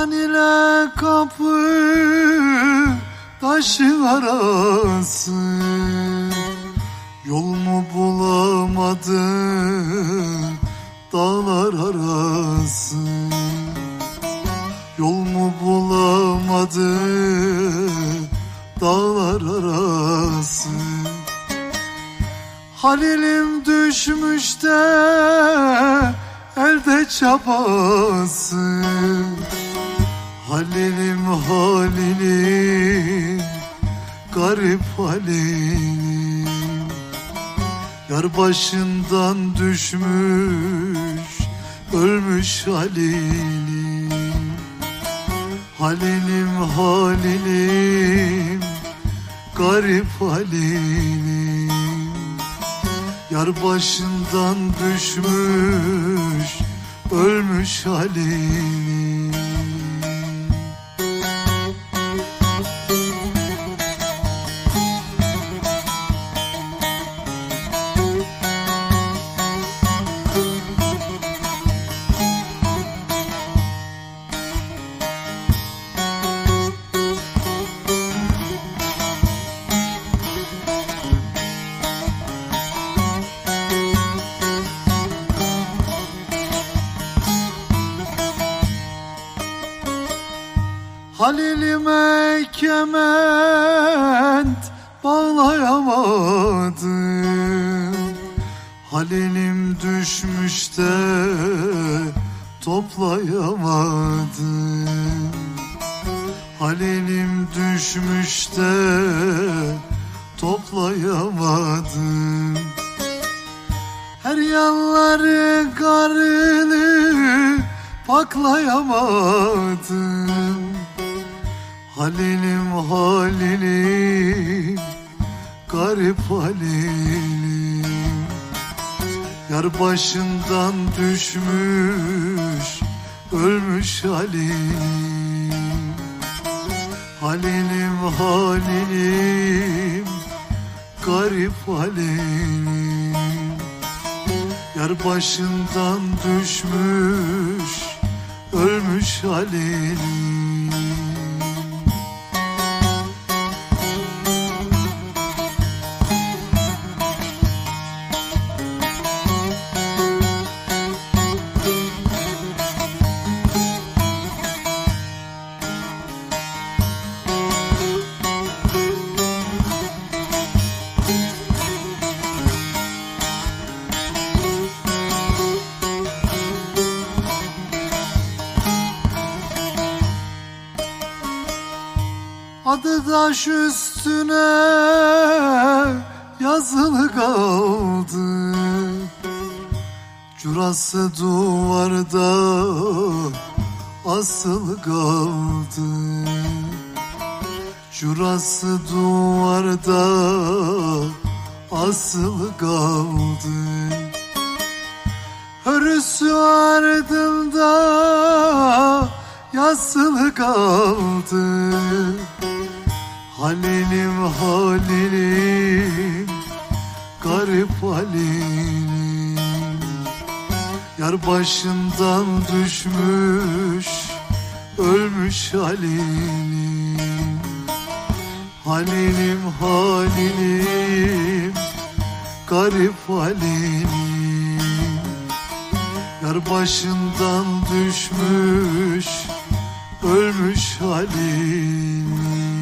Kalkan ile kapı taşı arası Yol mu bulamadı dağlar arası Yol mu bulamadı dağlar arası Halilim düşmüş de elde çabası Halilim halilim garip halilim Yar başından düşmüş ölmüş halilim Halilim halilim garip halilim Yar başından düşmüş ölmüş halilim Halilime kement bağlayamadım Halilim düşmüş de toplayamadım Halilim düşmüş de toplayamadım Her yanları karlı paklayamadım Halilim halilim garip halilim. Yar başından düşmüş ölmüş halilim. Halilim halilim garip halilim. Yar başından düşmüş ölmüş halilim Adı taş üstüne yazılı kaldı. Curası duvarda asılı kaldı. Curası duvarda asılı kaldı. Hörüsü ardında yasılı kaldı? Halilim halilim garip halilim Yar başından düşmüş ölmüş halilim Halilim halilim garip halilim Yar başından düşmüş ölmüş halim